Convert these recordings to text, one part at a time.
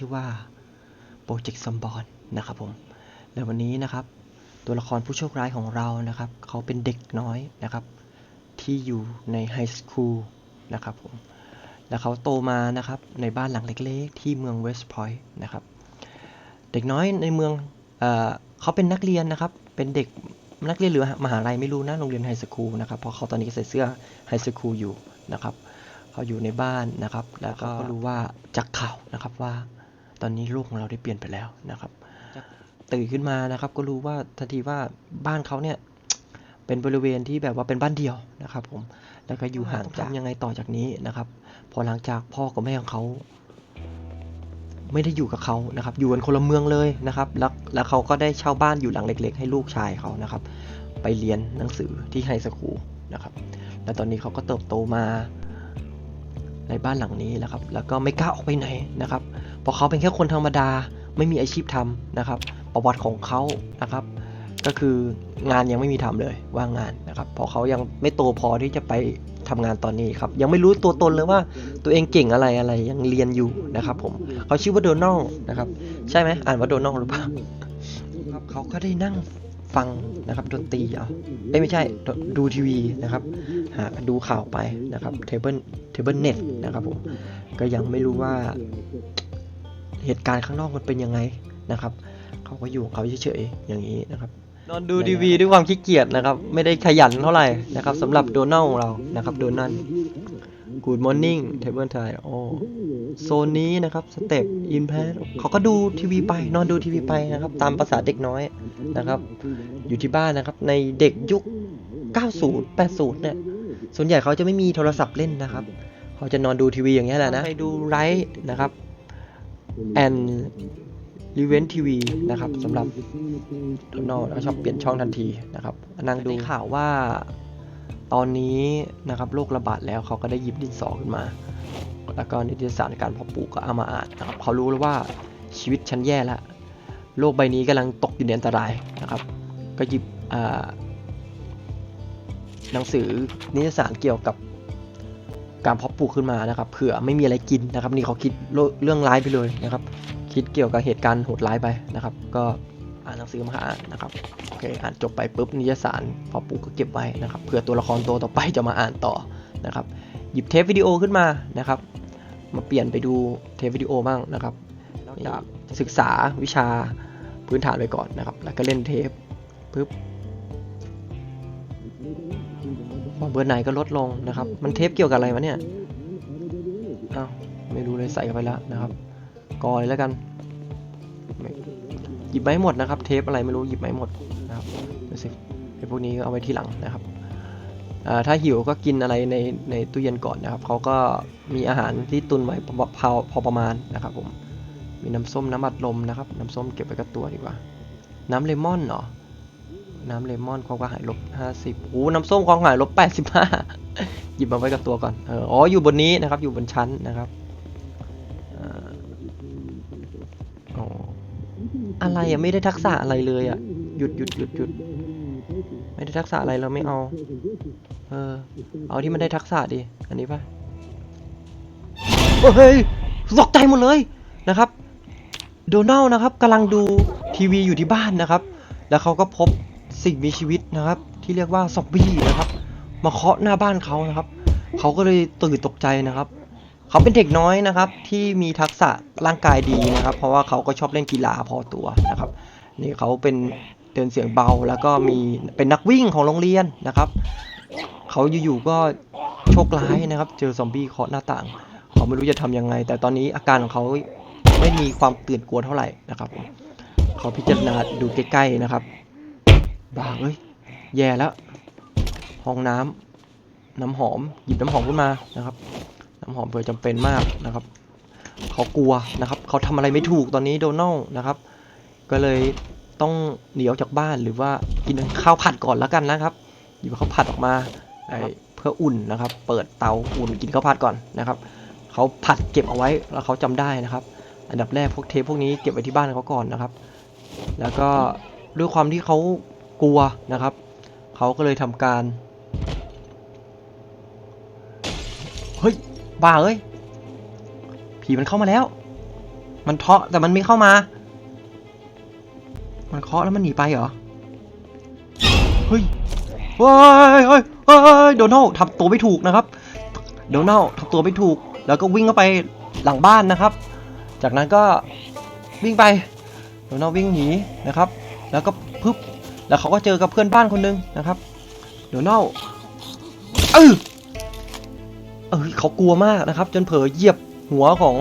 ชื่อว่าโปรเจกต์ซัมบอนนะครับผมและวันนี้นะครับ ตัวละครผู้โชคร้ายของเรานะครับ เขาเป็นเด็กน้อยนะครับ ที่อยู่ในไฮสคูลนะครับผมแล้วเขาโตมานะครับในบ้านหลังเล็กๆ ที่เมืองเวสต์พอยต์นะครับ เด็กน้อยในเมืองเออเขาเป็นนักเรียนนะครับ เป็นเด็กนักเรียนหรือมหาลัยไม่รู้นะโรงเรียนไฮสคูลนะครับเพราะเขาตอนนี้ใส่เสื้อไฮสคูลอยู่นะครับ เขาอยู่ในบ้านนะครับ แล้วก็รู้ว่าจากข่าวนะครับว่า ตอนนี้โลกของเราได้เปลี่ยนไปแล้วนะครับตื่นขึ้นมานะครับก็รู้ว่าทันทีว่าบ้านเขาเนี่ยเป็นบริเวณที่แบบว่าเป็นบ้านเดียวนะครับ ผมแล้วก็อยู่ห่างจากยังไงต่อจากนี้นะครับ พอหลังจากพ่อกับแม่ของเขา ไม่ได้อยู่กับเขานะครับ อยู่กันคนละเมืองเลยนะครับ แล้วแล้วเขาก็ได้เช่าบ้านอยู่หลังเล็ก ๆ ให้ลูกชายเขานะครับ ไปเรียนหนังสือที่ไฮสคูลนะครับ แล้วตอนนี้เขาก็เติบโตมาในบ้านหลังนี้นะครับ แล้วก็ไม่กล้าออกไปไหนนะครับ เพราะเขาเป็นแค่คนธรรมดาไม่มีอาชีพทำนะครับ ประวัติของเขานะครับ ก็คืองานยังไม่มีทำเลยว่างงานนะครับเพราะเขายังไม่โตพอที่จะไปทำงานตอนนี้ครับ ยังไม่รู้ตัวตนเลยว่าตัวเองเก่งอะไรอะไรยังเรียนอยู่นะครับ ผมเขาชื่อว่าโดนัลนะครับ ใช่ไหมอ่านว่าโดนัลหรือเปล่าครับเขาก็ได้นั่งฟังนะครับดนตรีเอาเอ้ไม่ใช่ดูทีวีนะครับหาดูข่าวไปนะครับเทเบิลเทเบิลเน็ตนะครับผมก็ยังไม่รู้ว่า เหตุการณ์ข้างนอกมันเป็นยังไงนะครับเขาก็อยู่ของเขาเฉยๆอย่างนี้นะครับนอนดูทีวีด้วยความขี้เกียจนะครับ ไม่ได้ขยันเท่าไหร่นะครับสำหรับโดนัลของเรานะครับโดนัล Good Morning Table Time โอ้โซนนี้นะครับสเต็ปอินแพสเขาก็ดูทีวีไป นอนดูทีวีไปนะครับ ตามภาษาเด็กน้อยนะครับ อยู่ที่บ้านนะครับ ในเด็กยุค 90 80 เนี่ย ส่วนใหญ่เขาจะไม่มีโทรศัพท์เล่นนะครับ เขาจะนอนดูทีวีอย่างเงี้ยแหละนะไปดูไลฟ์นะครับ แอนรีเวนทีวีนะครับสำหรับโดนัลชอบเปลี่ยนช่องทันทีนะครับนั่งดูข่าวว่าตอนนี้นะครับโรคระบาดแล้วเขาก็ได้หยิบดินสอขึ้นมา แล้วก็นิตยสารการเพาะปลูกก็เอามาอ่านนะครับเขารู้แล้วว่าชีวิตฉันแย่ล้วโลกใบนี้กำลังตกอยู่ในอันตรายนะครับ ก็หยิบหนังสือนิตยสารเกี่ยวกับ การเพาะปลูกขึ้นมานะครับเผื่อไม่มีอะไรกินนะครับนี่เขาคิดเรื่องร้ายไปเลยนะครับ คิดเกี่ยวกับเหตุการณ์โหดร้ายไปนะครับ ก็อ่านหนังสือมาอ่านนะครับโอเคอ่านจบไปปุ๊บนิยสารพอปลูกก็เก็บไว้นะครับเผื่อตัวละครตัวต่อไปจะมาอ่านต่อนะครับ หยิบเทปวิดีโอขึ้นมานะครับ มาเปลี่ยนไปดูเทปวิดีโอบ้างนะครับนอกจากศึกษาวิชาพื้นฐานไปก่อนนะครับ แล้วก็เล่นเทปปุ๊บ เบื่อหน่ายก็ลดลงนะครับ มันเทปเกี่ยวกับอะไรวะเนี่ยอ้าวไม่รู้เลยใส่เข้าไปแล้วนะครับกอเลยแล้วกันไม่หยิบไม่หมดนะครับ เทปอะไรไม่รู้หยิบไม่หมดนะครับดูสิไอ้พวกนี้ก็เอาไว้ที่หลังนะครับอ่าถ้าหิวก็กินอะไรในในตู้เย็นก่อนนะครับเขาก็มีอาหารที่ตุนไว้พอพอพอประมาณนะครับผมมีน้ำส้มน้ำอัดลมนะครับ น้ำส้มเก็บไว้กับตัวดีกว่า น้ำเลมอนเหรอ น้ำเลมอนความกระหายลบห้าสิบโอ้น้ำส้มความกระหายลบแปดสิบห้าหยิบมาไว้กับตัวก่อนเอออ๋อ อยู่บนนี้นะครับ อยู่บนชั้นนะครับอ๋ออะไรอะไม่ได้ทักษะอะไรเลยอะ หยุดหยุดหยุดหยุดไม่ได้ทักษะอะไรเราไม่เอา เออ เอาที่มันได้ทักษะดิ อันนี้ปะเฮ้ยตกใจหมดเลยนะครับ โดนัลนะครับกำลังดูทีวีอยู่ที่บ้านนะครับ แล้วเขาก็พบ สิ่งมีชีวิตนะครับ ที่เรียกว่าซอมบี้นะครับ มาเคาะหน้าบ้านเขานะครับ เขาก็เลยตื่นตกใจนะครับ เขาเป็นเด็กน้อยนะครับ ที่มีทักษะร่างกายดีนะครับ เพราะว่าเขาก็ชอบเล่นกีฬาพอตัวนะครับ นี่เขาเป็นเดินเสียงเบาแล้วก็มีเป็นนักวิ่งของโรงเรียนนะครับ เขาอยู่ๆก็โชคร้ายนะครับ เจอซอมบี้เคาะหน้าต่าง เขาไม่รู้จะทำยังไง แต่ตอนนี้อาการของเขาไม่มีความตื่นกลัวเท่าไหร่นะครับ เขาพิจารณาดูใกล้ๆนะครับ บ้าเอ้ย แย่แล้ว ห้องน้ำน้ำหอม หยิบน้ำหอมขึ้นมานะครับ น้ำหอมเผื่อจำเป็นมากนะครับ เขากลัวนะครับ เขาทำอะไรไม่ถูกตอนนี้โดนัลนะครับ ก็เลยต้องหนีออกจากบ้านหรือว่ากินข้าวผัดก่อนแล้วกันนะครับ หยิบข้าวผัดออกมาไอเพื่ออุ่นนะครับ เปิดเตาอุ่นกินข้าวผัดก่อนนะครับ เขาผัดเก็บเอาไว้แล้วเขาจำได้นะครับ อันดับแรกพวกเทปพวกนี้เก็บไว้ที่บ้านเขาก่อนนะครับ แล้วก็ด้วยความที่เขา กลัวนะครับ เขาก็เลยทำการ เฮ้ย บ้าเอ้ย ผีมันเข้ามาแล้ว มันเคาะแต่มันไม่เข้ามา มันเคาะแล้วมันหนีไปเหรอ เฮ้ยเฮ้ยเฮ้ยเฮ้ยโดนัลทำตัวไม่ถูกนะครับ โดนัลทำตัวไม่ถูก แล้วก็วิ่งเข้าไปหลังบ้านนะครับ จากนั้นก็วิ่งไปโดนัลวิ่งหนีนะครับ แล้วก็ปึ๊บ แล้วเขาก็เจอกับเพื่อนบ้านคนหนึงนะครับโดนัลด์เออเออเขากลัวมากนะครับ จนเผลอเหยียบหัวของ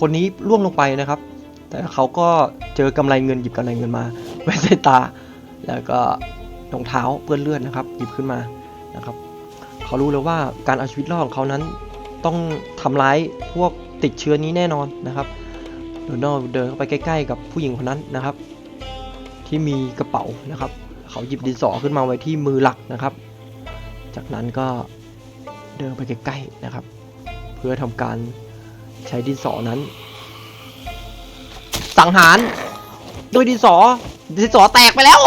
คนนี้ล่วงลงไปนะครับ แต่เขาก็เจอกำไรเงินหยิบกำไรเงินมาไว้ใส่ตา แล้วก็รองเท้าเปื้อนเลือดนะครับ หยิบขึ้นมานะครับ เขารู้เลยว่าการเอาชีวิตรอดของเขานั้นต้องทำร้ายพวกติดเชื้อนี้แน่นอนนะครับโดนัลด์เดินเข้าไปใกล้ ๆ กับผู้หญิงคนนั้นนะครับ ที่มีกระเป๋านะครับ เขาหยิบดินสอขึ้นมาไว้ที่มือหลักนะครับ จากนั้นก็เดินไปใกล้ๆนะครับ เพื่อทำการใช้ดินสอนั้น สังหารด้วยดินสอดินสอแตกไปแล้ว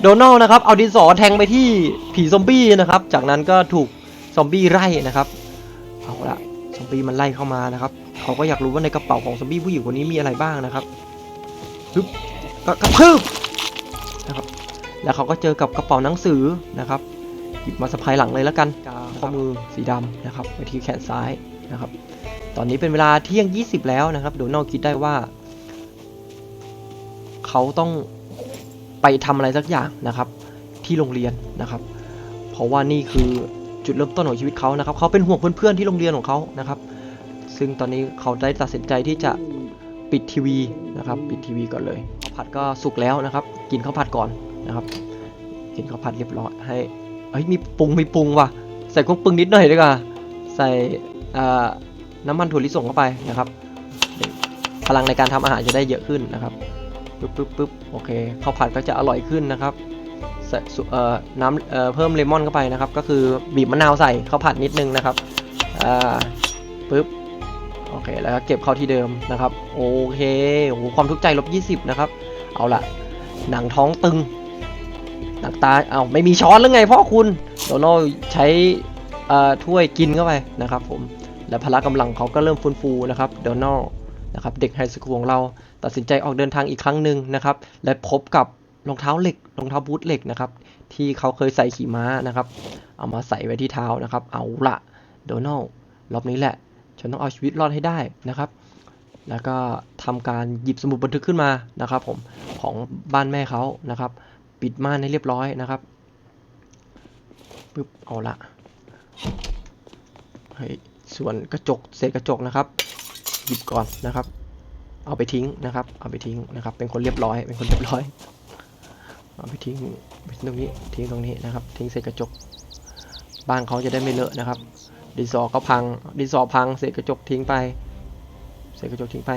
โดนัลนะครับ เอาดินสอแทงไปที่ผีซอมบี้นะครับ จากนั้นก็ถูกซอมบี้ไล่นะครับ เอาละซอมบี้มันไล่เข้ามานะครับ เขาก็อยากรู้ว่าในกระเป๋าของซอมบี้ผู้หญิงคนนี้มีอะไรบ้างนะครับฮึบ กระพืบนะครับแล้วเขาก็เจอกับกระเป๋าหนังสือนะครับหยิบมาสะพายหลังเลยแล้วกันกาข้อมือสีดำนะครับไว้ที่แขนซ้ายนะครับ ตอนนี้เป็นเวลาเที่ยง 20 แล้วนะครับโดนัลด์คิดได้ว่า เขาต้องไปทำอะไรสักอย่างนะครับ ที่โรงเรียนนะครับ เพราะว่านี่คือจุดเริ่มต้นของชีวิตเขานะครับ เขาเป็นห่วงเพื่อนๆที่โรงเรียนของเขานะครับ ซึ่งตอนนี้เขาได้ตัดสินใจที่จะปิดทีวีนะครับ ปิดทีวีก่อนเลยข้าว ผัดก็สุกแล้วนะครับ กินข้าวผัดก่อนนะครับ กินข้าวผัดเรียบร้อยให้เฮ้ยมีปรุงมีปรุงว่ะใส่เครื่องปรุงนิดหน่อยดีกว่าใส่น้ำมันถั่วลิสงเข้าไปนะครับ พลังในการทำอาหารจะได้เยอะขึ้นนะครับปึ๊บปึ๊บปึ๊บโอเคข้าวผัดก็จะอร่อยขึ้นนะครับใส่เอ่อน้ำเอ่อเพิ่มเลมอนเข้าไปนะครับ ก็คือบีบมะนาวใส่ข้าวผัดนิดนึงนะครับอ่าปึ๊บโอเคแล้วก็เก็บเข้าที่เดิมนะครับ โอเคโอ้โหความทุกข์ใจลบ20 นะครับ เอาละหนังท้องตึงหนังตาเอาไม่มีช้อนแล้วไงพ่อคุณโดนัลใช้ถ้วยกินเข้าไปนะครับผมและพละกำลังเขาก็เริ่มฟื้นฟูนะครับโดนัลนะครับเด็กไฮสคูลของเราตัดสินใจออกเดินทางอีกครั้งหนึ่งนะครับและพบกับรองเท้าเหล็กรองเท้าบูทเหล็กนะครับที่เขาเคยใส่ขี่ม้านะครับ เอามาใส่ไว้ที่เท้านะครับ เอาละโดนัลรอบนี้แหละ ฉันต้องเอาชีวิตรอดให้ได้นะครับ แล้วก็ทำการหยิบสมุดบันทึกขึ้นมานะครับ ผมของบ้านแม่เขานะครับ ปิดม่านให้เรียบร้อยนะครับปึ๊บเอาละเฮ้ยส่วนกระจกเศษกระจกนะครับ หยิบก่อนนะครับ เอาไปทิ้งนะครับ เอาไปทิ้งนะครับ เป็นคนเรียบร้อย เป็นคนเรียบร้อย เอาไปทิ้งไปทิ้งตรงนี้ทิ้งตรงนี้นะครับ ทิ้งเศษกระจก บ้านเขาจะได้ไม่เลอะนะครับดินสอก็พังดินสอพังเศษกระจกทิ้งไป เศษกระจกทิ้งไป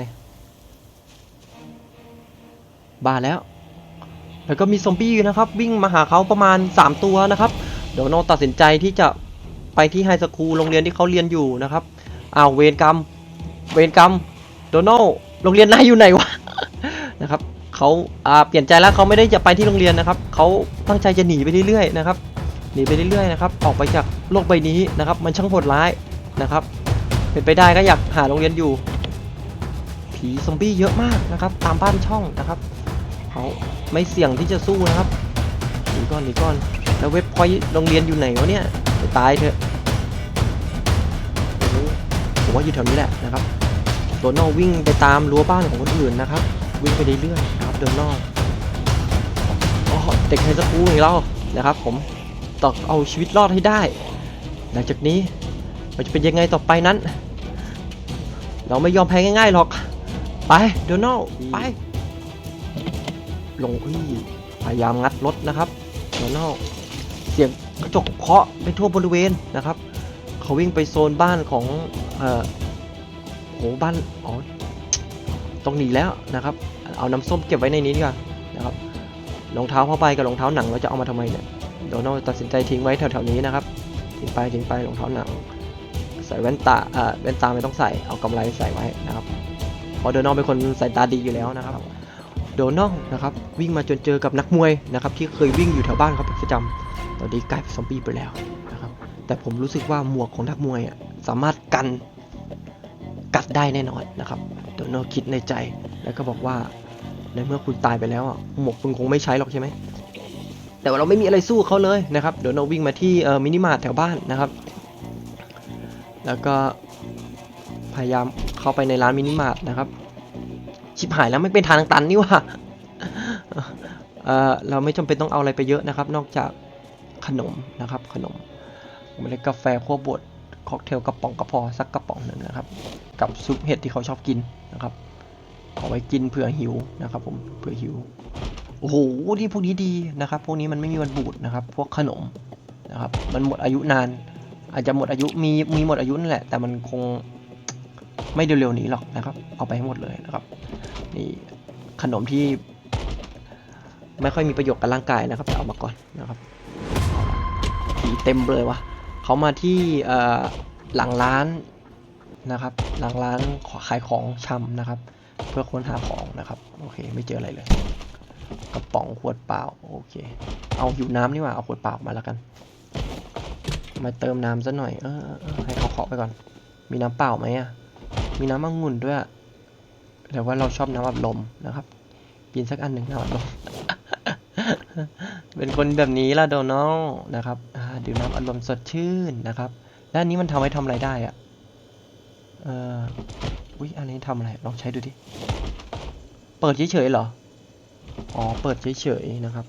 บ้าแล้ว แล้วก็มีซอมบี้นะครับ วิ่งมาหาเขาประมาณ 3 ตัวนะครับ เดี๋ยวโนตัดสินใจที่จะไปที่ไฮสคูลโรงเรียนที่เขาเรียนอยู่นะครับอ้าวเวรกรรม เวรกรรมโดนัลโรงเรียนนายอยู่ไหนวะนะครับเขาอ่าเปลี่ยนใจแล้วเขาไม่ได้จะไปที่โรงเรียนนะครับเขาตั้งใจจะหนีไปเรื่อยๆนะครับหนีไปเรื่อยๆนะครับออกไปจากโลกใบนี้นะครับ มันช่างโหดร้ายนะครับ เป็นไปได้ก็อยากหาโรงเรียนอยู่ ผีซอมบี้เยอะมากนะครับ ตามบ้านช่องนะครับเขาไม่เสี่ยงที่จะสู้นะครับหนีก่อนหนีก่อนแล้วเว็บพอยต์โรงเรียนอยู่ไหนวะเนี่ยตายเถอะผมว่าอยู่แถวนี้แหละนะครับโดนัลวิ่งไปตามรั้วบ้านของคนอื่นนะครับ วิ่งไปเรื่อยๆนะครับโดนัลอ๋อเด็กไฮสคูลของเรานะครับ ผมต้องเอาชีวิตรอดให้ได้ หลังจากนี้มันจะเป็นยังไงต่อไปนั้น เราไม่ยอมแพ้ง่ายๆหรอก ไปโดนัลไป ลงอุ้ยพยายามงัดรถนะครับโดนัลเสียงกระจกเคาะไปทั่วบริเวณนะครับ เขาวิ่งไปโซนบ้านของเอ่อโหบ้านอ๋อต้องหนีแล้วนะครับ เอาน้ำส้มเก็บไว้ในนี้ดีกว่านะครับรองเท้าผ้าใบกับรองเท้าหนังเราจะเอามาทำไมเนี่ยโดนัลตัดสินใจทิ้งไว้แถวๆนี้นะครับทิ้งไปทิ้งไปรองเท้าหนัง ใส่แว่นตาเอ่อแว่นตาไม่ต้องใส่เอากำไรใส่ไว้นะครับ เพราะโดนัลเป็นคนสายตาดีอยู่แล้วนะครับ โดนัลนะครับวิ่งมาจนเจอกับนักมวยนะครับที่เคยวิ่งอยู่แถวบ้านเขาเป็นประจำตอนนี้กลายเป็นซอมบี้ไปแล้วนะครับแต่ผมรู้สึกว่าหมวกของนักมวยสามารถกันกัดได้แน่นอนนะครับโดโนคิดในใจแล้วก็บอกว่าในเมื่อคุณตายไปแล้วหมวกคุณคงไม่ใช้หรอกใช่ไหมแต่ว่าเราไม่มีอะไรสู้เขาเลยนะครับเดี๋ยวโนวิ่งมาที่มินิมาร์ทแถวบ้านนะครับ แล้วก็พยายาม เข้าไปในร้านมินิมาร์ทนะครับ ชิบหายแล้วไม่เป็นทางตันนี่ว่าเออเราไม่จำเป็นต้องเอาอะไรไปเยอะนะครับ นอกจากขนมนะครับ ขนมเมล็ดกาแฟขั้วบดค็อกเทลกระป๋องกระพอสักกระป๋องหนึ่งนะครับ กับซุปเห็ดที่เขาชอบกินนะครับเอาไว้กินเผื่อหิวนะครับ ผมเผื่อหิวโอ้โหที่พวกนี้ดีนะครับ พวกนี้มันไม่มีวันบูดนะครับ พวกขนมนะครับ มันหมดอายุนาน อาจจะหมดอายุมีมีหมดอายุนั่นแหละ แต่มันคง ไม่เร็วๆนี้หรอกนะครับ เอาไปให้หมดเลยนะครับ นี่ขนมที่ ไม่ค่อยมีประโยชน์กับร่างกายนะครับเอามาก่อนนะครับผีเต็มเลยวะเขามาที่หลังร้านนะครับ หลังร้านขายของชำนะครับ เพื่อค้นหาของนะครับ โอเค ไม่เจออะไรเลย กระป๋องขวดเปล่า โอเค เอาหิวน้ำนี่ว่าเอาขวดเปล่ามาแล้วกัน มาเติมน้ำซะหน่อย เออให้เขาเคาะไปก่อน มีน้ำเปล่าไหมอะ มีน้ำองุ่นด้วยแต่ว่าเราชอบน้ำอัดลมนะครับกินสักอันหนึ่งน้ำอัดลม เป็นคนแบบนี้ละโดนัลนะครับดื่มน้ำอัดลมสดชื่นนะครับแล้วนนี้มันทำให้ทำอะไรได้อะเอ่ออุ้ยอันนี้ทำอะไร ลองใช้ดูดิ เปิดเฉยๆเหรอ อ๋อ เปิดเฉยๆนะครับ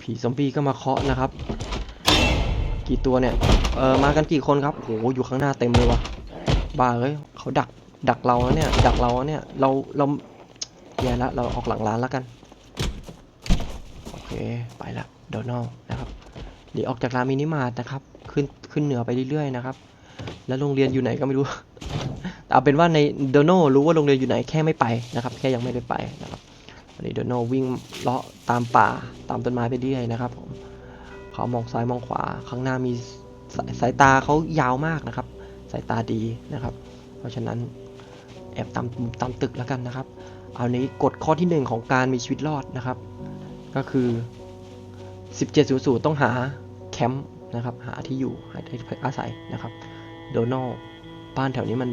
ผีซอมบี้ก็มาเคาะนะครับ กี่ตัวเนี่ย เออมากันกี่คนครับโหอยู่ข้างหน้าเต็มเลยว่ะ บ้าเอ้ยเขาดักดักเราเนี่ย ดักเราเนี่ย เราเราแย่ละเราออกหลังร้านแล้วกัน โอเค ไปละโดนัลนะครับเดี๋ยวออกจากร้านมินิมาร์ทนะครับ ขึ้นขึ้นเหนือไปเรื่อยๆนะครับ แล้วโรงเรียนอยู่ไหนก็ไม่รู้ แต่เอาเป็นว่าในโดนัลรู้ว่าโรงเรียนอยู่ไหนแค่ไม่ไปนะครับ แค่ยังไม่ได้ไปนะครับวันนี้โดนัลวิ่งเลาะตามป่าตามต้นไม้ไปเรื่อยนะครับผมเขามองซ้ายมองขวา ข้างหน้ามีสายสายตาเขายาวมากนะครับ สายตาดีนะครับ เพราะฉะนั้นแอบตามตามตึกแล้วกันนะครับ เอานี้กฎข้อที่หนึ่งของการมีชีวิตรอดนะครับ ก็คือ 1700 ต้องหาแคมป์นะครับ หาที่อยู่หาที่อาศัยนะครับ โดนัลบ้านแถวนี้มัน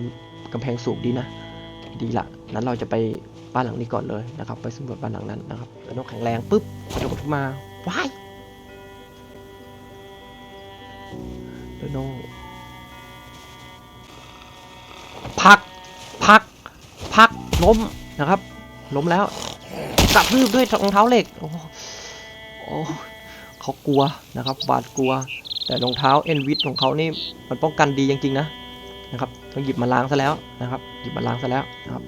กำแพงสูงดีนะ ดีละนั้นเราจะไปบ้านหลังนี้ก่อนเลยนะครับ ไปสำรวจบ้านหลังนั้นนะครับโดนัลแข็งแรงปุ๊บกระโดดขึ้นมาว้าย ล้มนะครับ ล้มแล้วกระพืบด้วยรองเท้าเหล็ก โอ้โหโอ้เขากลัวนะครับบาดกลัว แต่รองเท้าเอ็นวิทของเขานี่มันป้องกันดีจริงๆนะนะครับต้องหยิบมาล้างซะแล้วนะครับ หยิบมาล้างซะแล้วนะครับ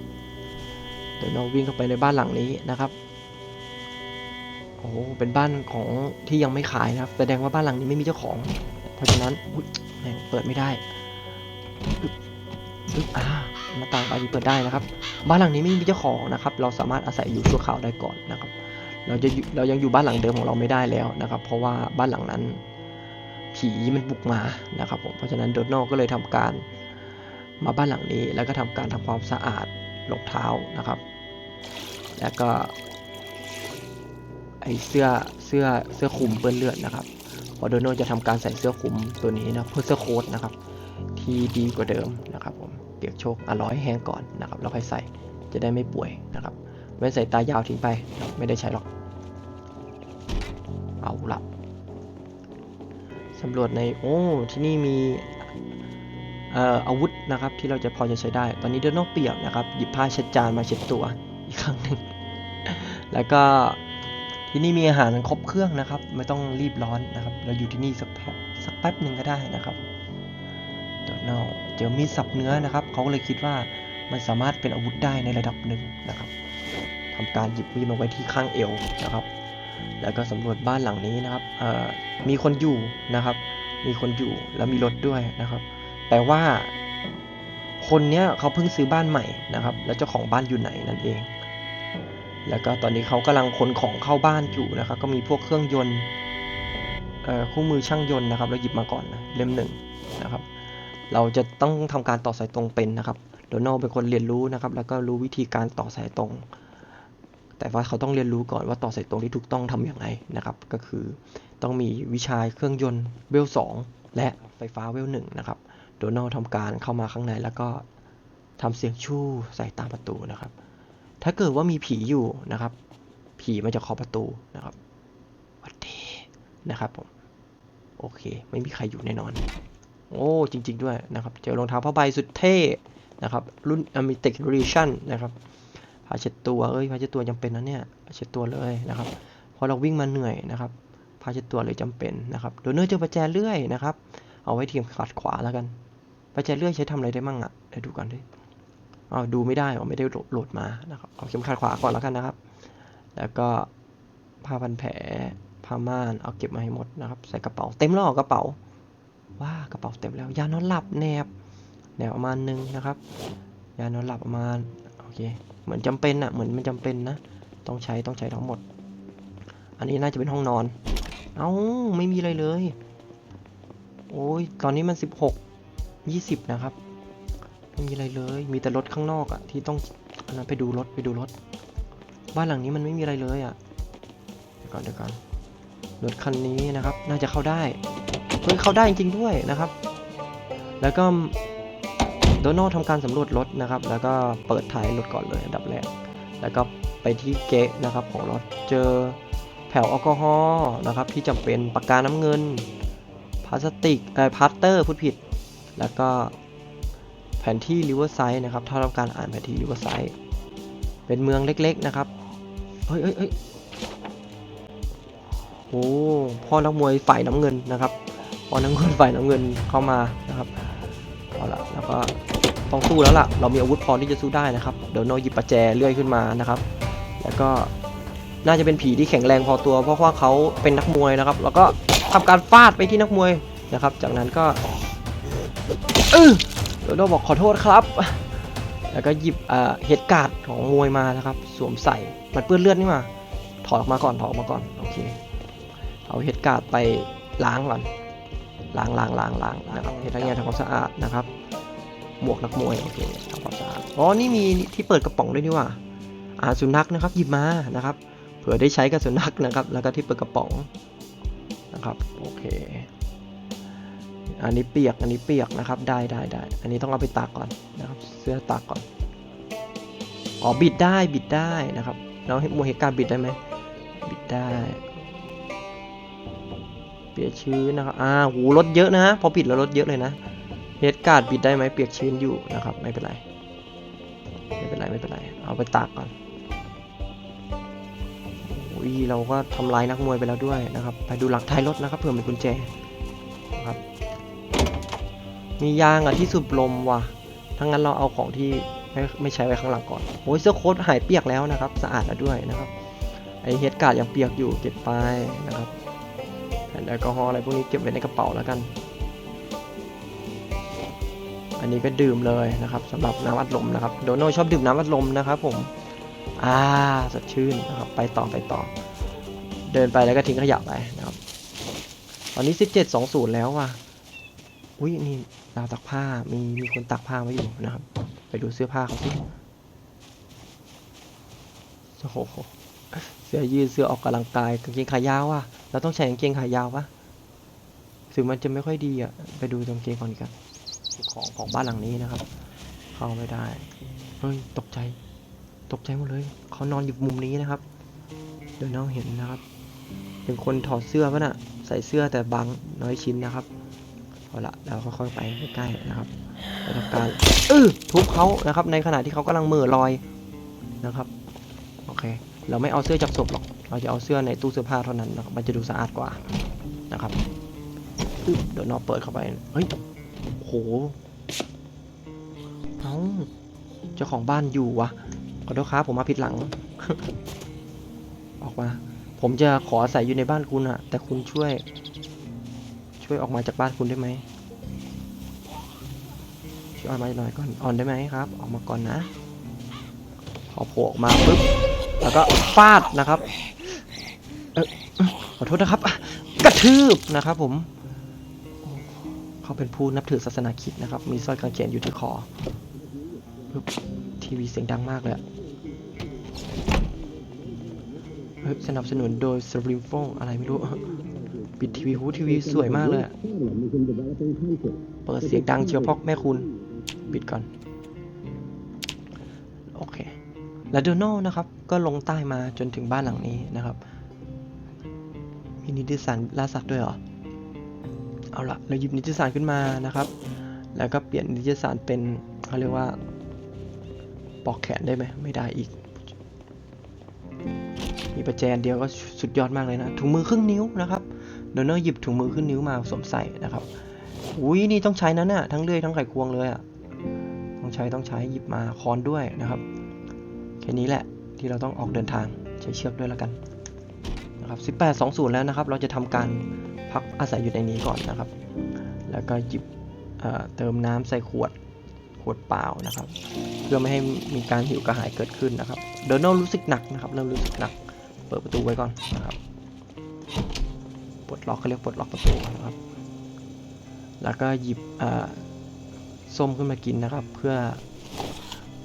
เดี๋ยวเราวิ่งเข้าไปในบ้านหลังนี้นะครับโอ้เป็นบ้านของที่ยังไม่ขายนะครับ แสดงว่าบ้านหลังนี้ไม่มีเจ้าของ เพราะฉะนั้นแม่งเปิดไม่ได้ อ่าหน้าต่างบานนี้เปิดได้นะครับ บ้านหลังนี้ไม่มีเจ้าของนะครับ เราสามารถอาศัยอยู่ชั่วคราวได้ก่อนนะครับ เราจะเรายังอยู่บ้านหลังเดิมของเราไม่ได้แล้วนะครับ เพราะว่าบ้านหลังนั้น ผีมันบุกมานะครับผมเพราะฉะนั้นโดนัลก็เลยทำการ มาบ้านหลังนี้ แล้วก็ทำการทำความสะอาดรองเท้านะครับ แล้วก็ไอเสื้อเสื้อเสื้อคลุมเปื้อนเลือดนะครับพอโดนัลจะทำการใส่เสื้อคลุมตัวนี้นะเพื่อเสื้อโค้ทนะครับ ที่ดีกว่าเดิมนะครับผมเปียกโชกอร่อยแห้งก่อนนะครับแล้วค่อยใส่จะได้ไม่ป่วยนะครับไม่ใส่ตายาวทิ้งไปไม่ได้ใช้หรอก เอาละสำรวจในโอ้ที่นี่มีเอ่ออาวุธนะครับที่เราจะพอจะใช้ได้ ตอนนี้โดนัลเปียกนะครับ หยิบผ้าเช็ดจานมาเช็ดตัวอีกครั้งหนึ่ง แล้วก็ที่นี่มีอาหารครบเครื่องนะครับ ไม่ต้องรีบร้อนนะครับ เราอยู่ที่นี่สักแป๊บสักแป๊บหนึ่งก็ได้นะครับ โดนัลเจอมีดสับเนื้อนะครับ เขาก็เลยคิดว่ามันสามารถเป็นอาวุธได้ในระดับหนึ่งนะครับทำการหยิบมีดมาไว้ที่ข้างเอวนะครับ แล้วก็สำรวจบ้านหลังนี้นะครับมีคนอยู่นะครับ มีคนอยู่แล้วมีรถด้วยนะครับ แต่ว่าคนเนี้ยเขาเพิ่งซื้อบ้านใหม่นะครับ แล้วเจ้าของบ้านอยู่ไหนนั่นเอง แล้วก็ตอนนี้เขากำลังขนของเข้าบ้านอยู่นะครับ ก็มีพวกเครื่องยนต์คู่มือช่างยนต์นะครับ เราหยิบมาก่อนนะเล่มหนึ่งนะครับ เราจะต้องทำการต่อสายตรงเป็นนะครับโดนัลเป็นคนเรียนรู้นะครับ แล้วก็รู้วิธีการต่อสายตรง แต่ว่าเขาต้องเรียนรู้ก่อนว่าต่อสายตรงที่ถูกต้องทำอย่างไรนะครับ ก็คือต้องมีวิชาเครื่องยนต์เวล2และไฟฟ้าเวล1นะครับ โดนัลทำการเข้ามาข้างในแล้วก็ทำเสียงชู่ใส่ตามประตูนะครับ ถ้าเกิดว่ามีผีอยู่นะครับ ผีมันจะเคาะประตูนะครับหวัดดีนะครับผม โอเค ไม่มีใครอยู่แน่นอน โอ้จริง ๆ ด้วยนะครับ เจอรองเท้าผ้าใบสุดเท่นะครับ รุ่นอเมติกเรชั่นนะครับผ้าเช็ดตัวเอ้ยผ้าเช็ดตัวจำเป็นนะเนี่ยผ้าเช็ดตัวเลยนะครับพราะเราวิ่งมาเหนื่อยนะครับผ้าเช็ดตัวเลยจำเป็นนะครับโดนเนอร์เจอประแจเลื่อยนะครับ เอาไว้เทียมขัดขวาแล้วกัน ประแจเลื่อยใช้ทำอะไรได้มั่งอะเดี๋ยวดูก่อนดิอ๋อดูไม่ได้อ๋อไม่ได้โหลดมานะครับเอาเข็มขัดขวาก่อนแล้วกันนะครับ แล้วก็ผ้าพันแผลผ้าม่านเอาเก็บมาให้หมดนะครับ ใส่กระเป๋า เต็มแล้วเหรอกระเป๋า ว้ากระเป๋าเต็มแล้ว ยานอนหลับแนบแนบประมาณนึงนะครับ ยานอนหลับประมาณโอเคเหมือนจำเป็นอะเหมือนมันจำเป็นนะ ต้องใช้ต้องใช้ทั้งหมด อันนี้น่าจะเป็นห้องนอน เอ้าไม่มีอะไรเลย โอ้ยตอนนี้มันสิบหกยี่สิบนะครับไม่มีอะไรเลย มีแต่รถข้างนอกอะที่ต้องอันนั้นไปดูรถไปดูรถ บ้านหลังนี้มันไม่มีอะไรเลยอะเดี๋ยวก่อนเดี๋ยวก่อนรถคันนี้นะครับ น่าจะเข้าได้ ฮ้ยเข้าได้จริงด้วยนะครับ แล้วก็โดนัลด์ทำการสำรวจรถนะครับ แล้วก็เปิดท้ายรถก่อนเลยอันดับแรก แล้วก็ไปที่เกะนะครับของรถเจอแผ่วแอลกอฮอล์นะครับ ที่จำเป็นปากกาน้ำเงินพลาสติกเอ่อพลาสเตอร์พูดผิด แล้วก็แผนที่ริเวอร์ไซด์นะครับ ถ้าต้องการอ่านแผนที่ริเวอร์ไซด์เป็นเมืองเล็ก ๆ นะครับเฮ้ยเฮ้ยเฮ้ยโอ้พ่อนักมวยฝ่ายน้ำเงินนะครับ พอนักเงินฝ่ายน้ำเงินเข้ามานะครับเอาละแล้วก็ต้องสู้แล้วล่ะ เรามีอาวุธพอที่จะสู้ได้นะครับ เดี๋ยวโนหยิบประแจเลื่อยขึ้นมานะครับ แล้วก็น่าจะเป็นผีที่แข็งแรงพอตัว เพราะว่าเขาเป็นนักมวยนะครับ แล้วก็ทำการฟาดไปที่นักมวยนะครับ จากนั้นก็เออโดโนบอกขอโทษครับ แล้วก็หยิบเอ่อเฮดการ์ดของมวยมานะครับ สวมใส่มันเปื้อนเลือดนี่มาถอดออกมาก่อนถอดออกมาก่อนโอเคเอาเฮดการ์ดไปล้างก่อน ล้างล้างล้างล้างนะครับเฮ็ดทั้งงานทำความสะอาดนะครับ หมวกนักมวยโอเคทำความสะอาดอ๋อนี่มีที่เปิดกระป๋องด้วยนี่หว่าอ่าสุนัขนะครับหยิบมานะครับ เผื่อได้ใช้กับสุนัขนะครับ แล้วก็ที่เปิดกระป๋องนะครับโอเค อันนี้เปียกอันนี้เปียกนะครับได้ได้ได้อันนี้ต้องเอาไปตากก่อนนะครับ เสื้อตากก่อนอ๋อบิดได้บิดได้นะครับแล้วมวยเหตุการณ์บิดได้ไหมบิดได้เปียกชื้นนะครับ อ่าหูรถเยอะนะพอปิดแล้วรถเยอะเลยนะเฮดการ์ดปิดได้ไหมเปียกชื้นอยู่นะครับ ไม่เป็นไร ไม่เป็นไร ไม่เป็นไร เอาไปตากก่อนโอ้ยเราก็ทำลายนักมวยไปแล้วด้วยนะครับ ไปดูหลังท้ายรถนะครับเผื่อมีกุญแจนะครับ มียางอะที่สูบลมว่ะถ้างั้นเราเอาของที่ไม่ไม่ใช้ไว้ข้างหลังก่อนโอ้ยเสื้อโค้ทหายเปียกแล้วนะครับ สะอาดแล้วด้วยนะครับ ไอเฮดการ์ดยังเปียกอยู่เก็บไปนะครับ แอลกอฮอล์อะไรพวกนี้เก็บไว้ในกระเป๋าแล้วกัน อันนี้ก็ดื่มเลยนะครับสำหรับน้ำอัดลมนะครับโดโน่ชอบดื่มน้ำอัดลมนะครับผมอ่าสดชื่นนะครับไปต่อไปต่อ เดินไปแล้วก็ทิ้งขยะไปนะครับ ตอนนี้ 1720 แล้วว่ะอุ้ยนี่ราวตักผ้ามีมีคนตักผ้าไว้อยู่นะครับ ไปดูเสื้อผ้าเขาสิโอ้โห เสื้อยืดเสื้อออกกำลังกายกางเกงขายาวอะ เราต้องใส่กางเกงขายาวปะถึงมันจะไม่ค่อยดีอะ ไปดูกางเกงก่อนกันของของบ้านหลังนี้นะครับ เข้าไม่ได้ เฮ้ยตกใจ ตกใจหมดเลย เขานอนอยู่มุมนี้นะครับ เดี๋ยวน้องเห็นนะครับ เป็นคนถอดเสื้อปะน่ะ ใส่เสื้อแต่บางน้อยชิ้นนะครับเอาละเราค่อยๆไปใกล้ๆนะครับไปทำการเออทุบเขานะครับ ในขณะที่เขากำลังเหม่อลอยนะครับ โอเค เราไม่เอาเสื้อจากศพหรอก เราจะเอาเสื้อในตู้เสื้อผ้าเท่านั้นนะครับ มันจะดูสะอาดกว่านะครับอึ๊บเดี๋ยวนอเปิดเข้าไป เฮ้ย โหเอ้าเจ้าของบ้านอยู่วะ ขอโทษครับผมมาผิดหลัง ออกมา ผมจะขออาศัยอยู่ในบ้านคุณอะแต่คุณช่วย ช่วยออกมาจากบ้านคุณได้ไหมช่วยออกมาหน่อยก่อน อ่อนได้ไหมครับ ออกมาก่อนนะพอโผล่ออกมาปุ๊บ แล้วก็ฟาดนะครับขอโทษนะครับ กระทืบนะครับผม เขาเป็นผู้นับถือศาสนาคริดนะครับ มีสร้อยกางเขนอยู่ที่คอ ทีวีเสียงดังมากเลยสนับสนุนโดยสริมฟงอะไรไม่รู้ ปิดทีวีหูทีวีสวยมากเลย เปิดเสียงดังเชียวพอกแม่คุณ ปิดก่อน โอเค และโดนัลนะครับก็ลงใต้มาจนถึงบ้านหลังนี้นะครับมีนิตยสารล่าสัตว์ด้วยเหรอ เอาละเราหยิบนิตยสารขึ้นมานะครับ แล้วก็เปลี่ยนนิตยสารเป็นเขาเรียกว่า ปอกแขนได้ไหมไม่ได้อีก มีประแจอันเดียวก็สุดยอดมากเลยนะถุงมือครึ่งนิ้วนะครับโดนัลหยิบถุงมือครึ่งนิ้วมาสวมใส่นะครับอุ้ยนี่ต้องใช้นั้นน่ะทั้งเลื่อยทั้งไขควงเลยอะต้องใช้ต้องใช้หยิบมาค้อนด้วยนะครับ ค่นี้แหละที่เราต้องออกเดินทางใช้เชือกด้วยแล้วกันนะครับ1820 แล้วนะครับ เราจะทำการพักอาศัยอยู่ในนี้ก่อนนะครับ แล้วก็หยิบเเติมน้ำใส่ขวดขวดเปล่านะครับ เพื่อไม่ให้มีการหิวกระหายเกิดขึ้นนะครับโดนัลรู้สึกหนักนะครับเริ่มรู้สึกหนัก เปิดประตูไว้ก่อนนะครับปลดล็อกเขาเรียกปลดล็อกประตูนะครับ แล้วก็หยิบส้มขึ้นมากินนะครับ เพื่อ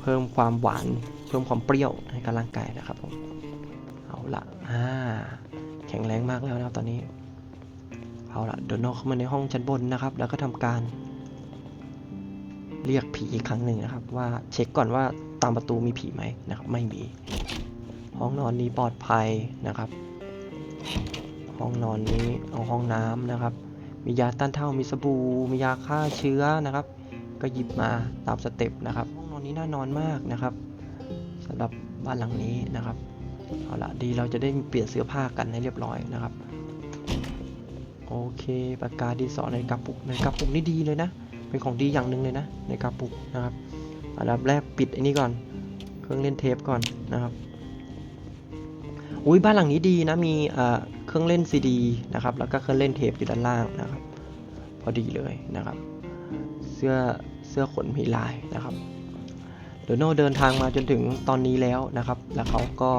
เพิ่มความหวาน พิ่มความเปรี้ยวให้กับร่างกายนะครับผมเอาละอ่าแข็งแรงมากแล้วนะครับตอนนี้ เอาละโดนัลเข้ามาในห้องชั้นบนนะครับ แล้วก็ทำการ เรียกผีอีกครั้งหนึ่งนะครับ ว่าเช็คก่อนว่าตามประตูมีผีไหมนะครับ ไม่มี ห้องนอนนี้ปลอดภัยนะครับ ห้องนอนนี้เอาห้องน้ำนะครับ มียาต้านเท่ามีสบู่มียาฆ่าเชื้อนะครับ ก็หยิบมาตามสเต็ปนะครับ ห้องนอนนี้น่านอนมากนะครับ สำหรับบ้านหลังนี้นะครับเอาละดีเราจะได้เปลี่ยนเสื้อผ้ากันให้เรียบร้อยนะครับโอเคปากกาดีสอในกระปุกในกระปุกนี่ดีเลยนะเป็นของดีอย่างหนึ่งเลยนะในกระปุกนะครับอันดับแรกปิดไอ้นี่ก่อน เครื่องเล่นเทปก่อนนะครับอุ้ยบ้านหลังนี้ดีนะมีเอ่อเครื่องเล่นซีดีนะครับแล้วก็เครื่องเล่นเทปอยู่ด้านล่างนะครับ พอดีเลยนะครับ เสื้อเสื้อขนมีลายนะครับ โนเดินทางมาจนถึงตอนนี้แล้วนะครับ แล้วเขาก็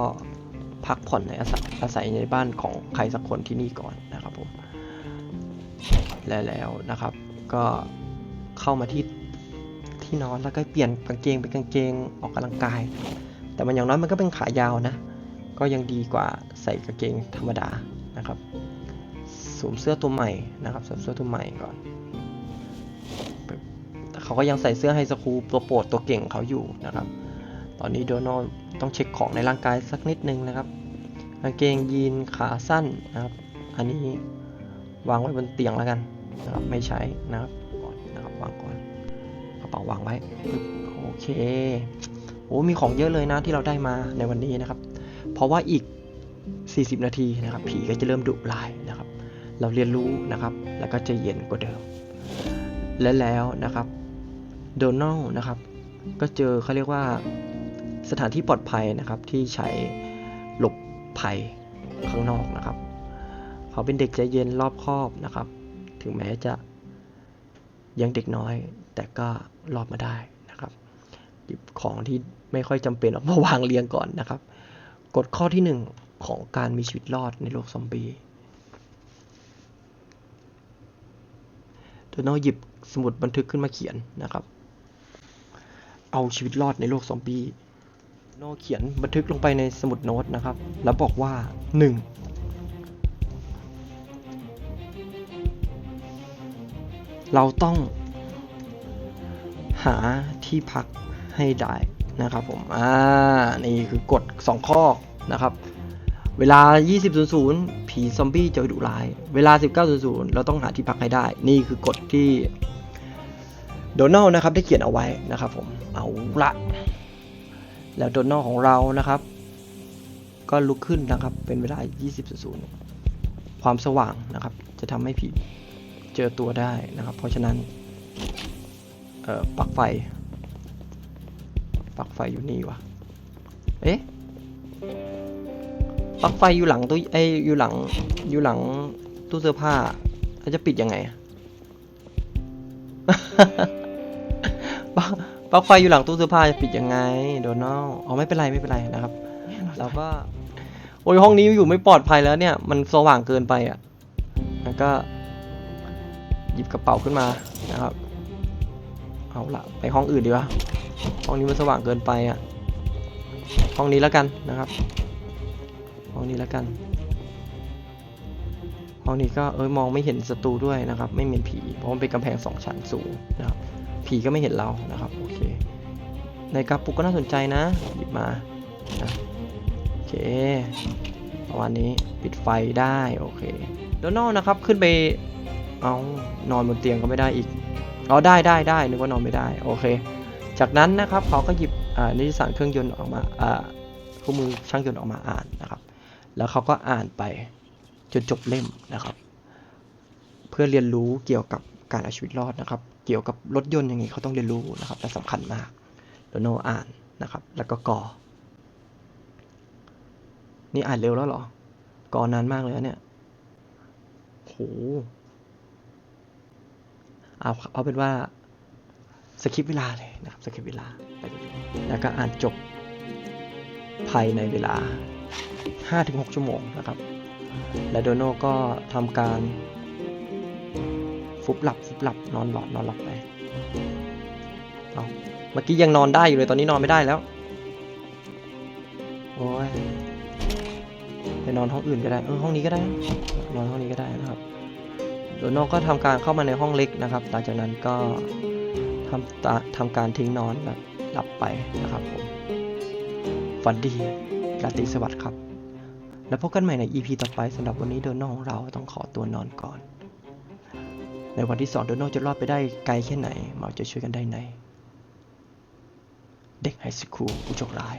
พักผ่อนในอาศัยอาศัยในบ้านของใครสักคนที่นี่ก่อนนะครับผมและแล้วนะครับ ก็เข้ามาที่ที่นอนแล้วก็เปลี่ยนกางเกงเป็นกางเกงออกกำลังกาย แต่มันอย่างน้อยมันก็เป็นขายาวนะ ก็ยังดีกว่าใส่กางเกงธรรมดานะครับสวมเสื้อตัวใหม่นะครับสวมเสื้อตัวใหม่ก่อน เขาก็ยังใส่เสื้อไฮสคูลตัวโปรดตัวเก่งเขาอยู่นะครับ ตอนนี้โดนัลต้องเช็คของในร่างกายสักนิดนึงนะครับกางเกงยีนขาสั้นนะครับ อันนี้วางไว้บนเตียงแล้วกันนะครับไม่ใช้นะครับก่อนนะครับวางก่อนกระเป๋าวางไว้โอเคโอ้มีของเยอะเลยนะที่เราได้มาในวันนี้นะครับ เพราะว่าอีก 40 นาทีนะครับ ผีก็จะเริ่มดุร้ายนะครับ เราเรียนรู้นะครับ แล้วก็จะเย็นกว่าเดิม และแล้วนะครับ โดนัลนะครับ ก็เจอเขาเรียกว่าสถานที่ปลอดภัยนะครับที่ใช้หลบภัยข้างนอกนะครับ เขาเป็นเด็กใจเย็นรอบคอบนะครับ ถึงแม้จะยังเด็กน้อย แต่ก็รอดมาได้นะครับ หยิบของที่ไม่ค่อยจำเป็นออกมาวางเรียงก่อนนะครับ กฎข้อที่หนึ่งของการมีชีวิตรอดในโลกซอมบี้โดนัลหยิบสมุดบันทึกขึ้นมาเขียนนะครับ เอาชีวิตรอดในโลกซอมบี้โนเขียนบันทึกลงไปในสมุดโน้ตนะครับ แล้วบอกว่า 1. เราต้องหาที่พักให้ได้นะครับผมอ่านี่คือกฎ 2 ข้อนะครับ เวลา 20.00 ผีซอมบี้จะดุร้าย เวลา 19.00 เราต้องหาที่พักให้ได้ นี่คือกฎที่ โดนัลนะครับได้เขียนเอาไว้นะครับผมเอาละแล้วโดนัลของเรานะครับ ก็ลุกขึ้นนะครับเป็นเวลา 20.00ความสว่างนะครับ จะทำให้ผีเจอตัวได้นะครับ เพราะฉะนั้นเอ่อปลั๊กไฟปลั๊กไฟอยู่นี่วะเอ๊ะปลั๊กไฟอยู่หลังตู้ไออยู่หลังอยู่หลังตู้เสื้อผ้าแล้วจะปิดยังไง ปลั๊กไฟอยู่หลังตู้เสื้อผ้าจะปิดยังไงโดนัลอ๋อไม่เป็นไรไม่เป็นไรนะครับ เราก็ โอ้ยห้องนี้อยู่ไม่ปลอดภัยแล้วเนี่ย มันสว่างเกินไปอะแล้วก็ หยิบกระเป๋าขึ้นมานะครับ เอาละไปห้องอื่นดีกว่าห้องนี้มันสว่างเกินไปอะห้องนี้แล้วกันนะครับห้องนี้แล้วกันห้องนี้ก็เอ้ยมองไม่เห็นศัตรูด้วยนะครับ ไม่เห็นผีเพราะมันเป็นกำแพงสองชั้นสูงนะครับ ผีก็ไม่เห็นเรานะครับโอเคในกระปุกก็น่าสนใจนะหยิบมานะโอเคประมาณนี้ปิดไฟได้โอเคโดนัลนะครับขึ้นไปเอานอนบนเตียงก็ไม่ได้อีกเอ๋อได้ได้ได้นึกว่านอนไม่ได้โอเค จากนั้นนะครับเขาก็หยิบนิตยสารเครื่องยนต์ออกมาคู่มือช่างยนต์ออกมาอ่านนะครับ แล้วเขาก็อ่านไปจนจบเล่มนะครับ เพื่อเรียนรู้เกี่ยวกับการเอาชีวิตรอดนะครับ เกี่ยวกับรถยนต์อย่างนี้เขาต้องเรียนรู้นะครับและสำคัญมากโดโนอ่านนะครับ แล้วก็กอ นี่อ่านเร็วแล้วหรอ กอนานมากเลยนะเนี่ยโหเอาเอาเป็นว่าสคริปเวลาเลยนะครับสคริปเวลาไปแล้วก็อ่านจบภายในเวลา 5-6 ชั่วโมงนะครับ และโดโน่ก็ทำการ ฟุบหลับฟุบหลับนอนหลับนอนหลับไปเอาเมื่อกี้ยังนอนได้อยู่เลยตอนนี้นอนไม่ได้แล้ว โอ้ยไปนอนห้องอื่นก็ได้เออห้องนี้ก็ได้ นอนห้องนี้ก็ได้นะครับโดโน่ก็ทำการเข้ามาในห้องเล็กนะครับ หลังจากนั้นก็ทำตาทำการทิ้งนอนแบบหลับไปนะครับผมฝันดีราตรีสวัสดิ์ครับ แล้วพบกันใหม่ใน EP ต่อไปสำหรับวันนี้โดนัลของเราต้องขอตัวนอนก่อน ในวันที่สองโดนัลจะรอดไปได้ไกลแค่ไหนเราจะช่วยกันได้ใน เด็กไฮสคูลผู้โชคร้าย